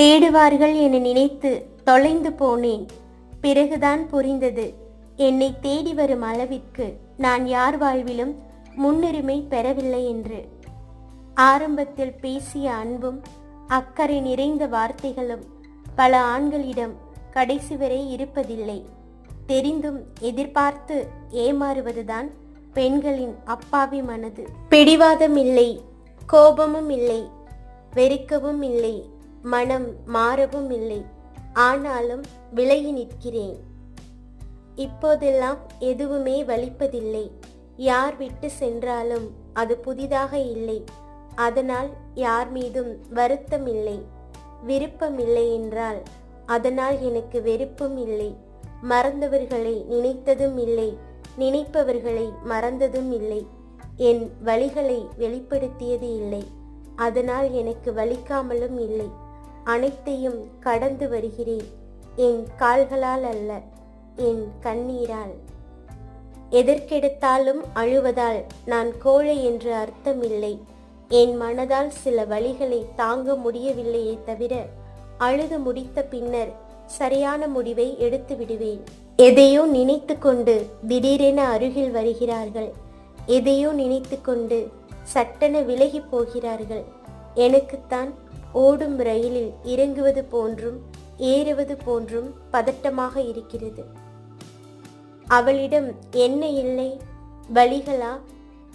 தேடுவார்கள் என நினைத்து தொலைந்து போனேன். பிறகுதான் புரிந்தது. என்னை தேடி வரும் அளவிற்கு நான் யார் வாழ்விலும் முன்னுரிமை பெறவில்லை என்று. ஆரம்பத்தில் பேசிய அன்பும் அக்கறை நிறைந்த வார்த்தைகளும் பல ஆண்களிடம் கடைசி வரை இருப்பதில்லை. தெரிந்தும் எதிர்பார்த்து ஏமாறுவதுதான் பெண்களின் அப்பாவி மனது. பிடிவாதம் இல்லை கோபமும் இல்லை வெறுக்கவும் இல்லை. மனம் மாறவும் இல்லை. ஆனாலும் விலகி நிற்கிறேன். இப்போதெல்லாம் எதுவுமே வலிப்பதில்லை. யார் விட்டு சென்றாலும் அது புதிதாக இல்லை. அதனால் யார் மீதும் வருத்தம் இல்லை. விருப்பம் இல்லை என்றால் அதனால் எனக்கு வெறுப்பும் இல்லை. மறந்தவர்களை நினைத்ததும் இல்லை. நினைப்பவர்களை மறந்ததும் இல்லை. என் வழிகளை வெளிப்படுத்தியது இல்லை. அதனால் எனக்கு வலிக்காமலும் இல்லை. அனைத்தையும் கடந்து வருகிறேன். என் கால்களால் அல்ல என் கண்ணீரால். எதற்கெடுத்தாலும் அழுவதால் நான் கோழை என்று அர்த்தமில்லை. என் மனதால் சில வழிகளை தாங்க முடியவில்லையே தவிர அழுது முடித்த பின்னர் சரியான முடிவை எடுத்து விடுவேன். எதையோ நினைத்து கொண்டு திடீரென அருகில் வருகிறார்கள். எதையோ நினைத்து கொண்டு சட்டென விலகி போகிறார்கள். எனக்குத்தான் ஓடும் ரயிலில் இறங்குவது போன்றும் ஏறுவது போன்றும் பதட்டமாக இருக்கிறது. அவளிடம் என்ன இல்லை? வழிகளா?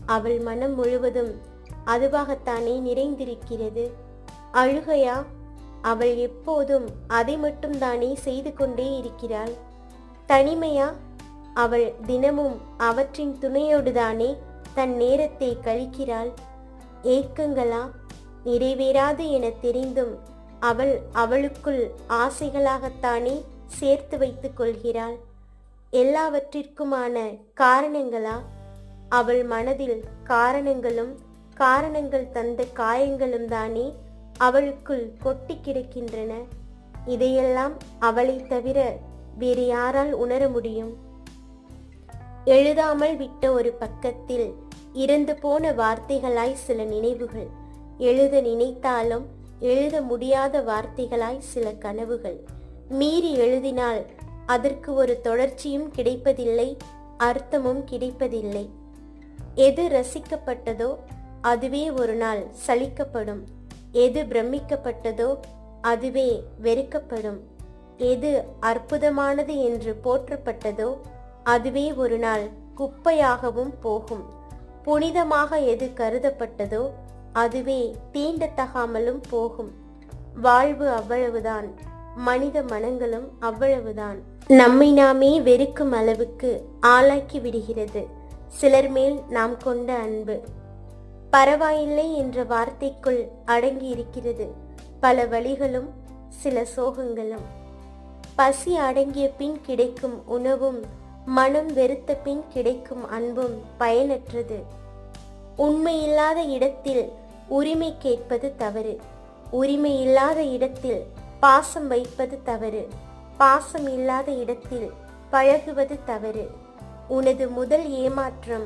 அவள் மனம் முழுவதும் அதுவாகத்தானே நிறைந்திருக்கிறது. அழுகையா? அவள் எப்போதும் அதை மட்டும் தானே செய்து கொண்டே இருக்கிறாள். தனிமையா? அவள் தினமும் அவற்றின் துணையோடுதானே தன் நேரத்தை கழிக்கிறாள். ஏக்கங்களா? நிறைவேறாது என தெரிந்தும் அவள் அவளுக்குள் ஆசைகளாகத்தானே சேர்த்து வைத்துக் கொள்கிறாள். எல்லாவற்றிற்குமான காரணங்களா? அவள் மனதில் காரணங்களும் காரணங்கள் தந்த காயங்களும் தானே அவளுக்குள் கொட்டி கிடக்கின்றன. இதையெல்லாம் அவளை தவிர வேறு யாரால் உணர முடியும்? எழுதாமல் விட்ட ஒரு பக்கத்தில் இறந்து போன வார்த்தைகளாய் சில நினைவுகள். எழுத நினைத்தாலும் எழுத முடியாத வார்த்தைகளாய் சில கனவுகள். மீறி எழுதினால் அதற்கு ஒரு தொடர்ச்சியும் கிடைப்பதில்லை அர்த்தமும் கிடைப்பதில்லை. எது ரசிக்கப்பட்டதோ அதுவே ஒரு நாள் சலிக்கப்படும். எது பிரமிக்கப்பட்டதோ அதுவே வெறுக்கப்படும். எது அற்புதமானது என்று போற்றப்பட்டதோ அதுவே ஒரு நாள் குப்பையாகவும் போகும். புனிதமாக எது கருதப்பட்டதோ அதுவே தீண்டத்தகாமலும் போகும். வாழ்வு அவ்வளவுதான் மனித மனங்களும் அவ்வளவுதான். நம்மை நாமே வெறுக்கும் அளவுக்கு ஆளாக்கி விடுகிறது சிலர் மேல் நாம் கொண்ட அன்பு. பரவாயில்லை என்ற வார்த்தைக்குள் அடங்கி இருக்கிறது பல வழிகளும் சில சோகங்களும். பசி அடங்கிய பின் கிடைக்கும் உணவும் மனம் வெறுத்த பின் கிடைக்கும் அன்பும் பயனற்றது. உண்மையில்லாத இடத்தில் உரிமை கேட்பது தவறு. உரிமை இல்லாத இடத்தில் பாசம் வைப்பது தவறு. பாசம் இல்லாத இடத்தில் பழகுவது தவறு. உனது முதல் ஏமாற்றம்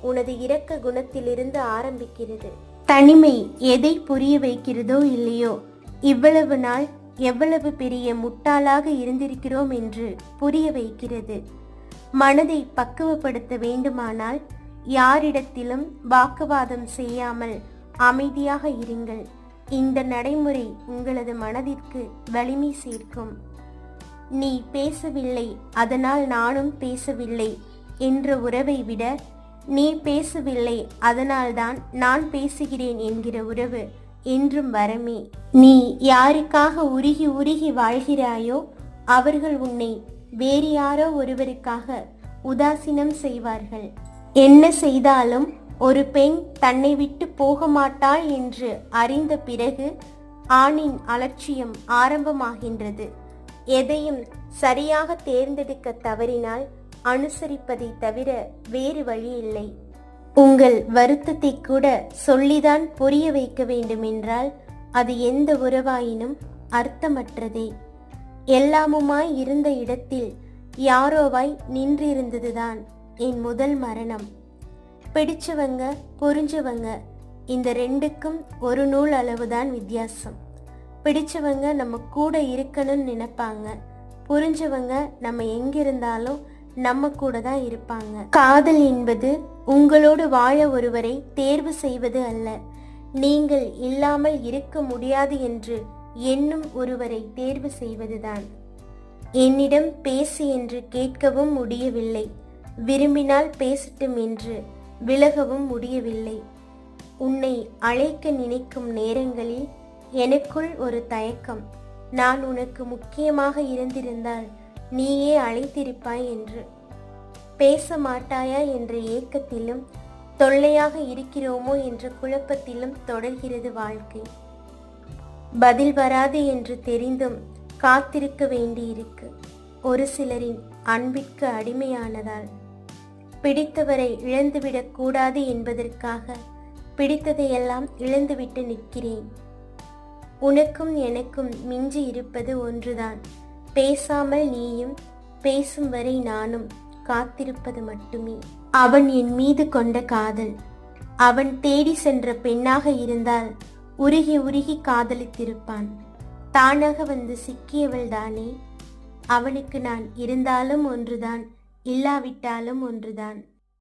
உனது இரக்க குணத்திலிருந்து ஆரம்பிக்கிறது. தனிமை எதை புரிய வைக்கிறதோ இல்லையோ இவ்வளவு நாள் எவ்வளவு பெரிய முட்டாளாக இருந்திருக்கிறோம் என்று புரிய வைக்கிறது. மனதை பக்குவப்படுத்த வேண்டுமானால் யாரிடத்திலும் வாக்குவாதம் செய்யாமல் அமைதியாக இருங்கள். இந்த நடைமுறை உங்களது மனதிற்கு வலிமை சேர்க்கும். நீ பேசவில்லை அதனால் நானும் பேசவில்லை என்ற உறவை விட நீ பேசவில்லை அதனால்தான் நான் பேசுகிறேன் என்கிற உறவு என்றும் வரமே. நீ யாருக்காக உருகி உருகி வாழ்கிறாயோ அவர்கள் உன்னை வேறு யாரோ ஒருவருக்காக உதாசீனம் செய்வார்கள். என்ன செய்தாலும் ஒரு பெண் தன்னை விட்டு போக மாட்டாள் என்று அறிந்த பிறகு ஆணின் அலட்சியம் ஆரம்பமாகின்றது. எதையும் சரியாக தேர்ந்தெடுக்க தவறினால் அனுசரிப்பதை தவிர வேறு வழி இல்லை உங்கள் வருத்தத்தை கூட சொல்லிதான் புரிய வைக்க வேண்டுமென்றால் அது எந்த உறவாயினும் அர்த்தமற்றதே. எல்லாமுமாய் இருந்த இடத்தில் யாரோவாய் நின்றிருந்ததுதான் என் முதல் மரணம். பிடிச்சவங்க புரிஞ்சவங்க இந்த ரெண்டுக்கும் ஒரு நூல் அளவுதான் வித்தியாசம். பிடிச்சவங்க நம்ம கூட இருக்கணும்னு நினைப்பாங்க. புரிஞ்சவங்க நம்ம எங்கிருந்தாலும் நம்ம கூட தான் இருப்பாங்க. காதல் என்பது உங்களோடு வாழ ஒருவரை தேர்வு செய்வது அல்ல. நீங்கள் இல்லாமல் இருக்க முடியாது என்று எண்ணும் ஒருவரை தேர்வு செய்வதுதான். என்னிடம் பேசு என்று கேட்கவும் முடியவில்லை. விரும்பினால் பேசட்டும் என்று விலகவும் முடியவில்லை. உன்னை அழைக்க நினைக்கும் நேரங்களில் எனக்குள் ஒரு தயக்கம். நான் உனக்கு முக்கியமாக இருந்திருந்தால் நீயே அழைத்திருப்பாய் என்று. பேச மாட்டாயா என்ற ஏக்கத்திலும் தொல்லையாக இருக்கிறோமோ என்ற குழப்பத்திலும் தொடர்கிறது வாழ்க்கை. பதில் வராது என்று தெரிந்தும் காத்திருக்க வேண்டியிருக்கு. ஒரு சிலரின் அன்பிற்கு அடிமையானதால். பிடித்தவரை இழந்துவிடக் கூடாது என்பதற்காக பிடித்ததையெல்லாம் இழந்துவிட்டு நிற்கிறேன். உனக்கும் எனக்கும் மிஞ்சி இருப்பது ஒன்றுதான். பேசாமல் நீயும் பேசும் வரை நானும் காத்திருப்பது மட்டுமே. அவன் என் மீது கொண்ட காதல். அவன் தேடி சென்ற பெண்ணாக இருந்தால் உருகி உருகி காதலித்திருப்பான். தானாக வந்து சிக்கியவள் தானே அவனுக்கு நான் இருந்தாலும் ஒன்றுதான். இல்லாவிட்டாலும் ஒன்றுதான்.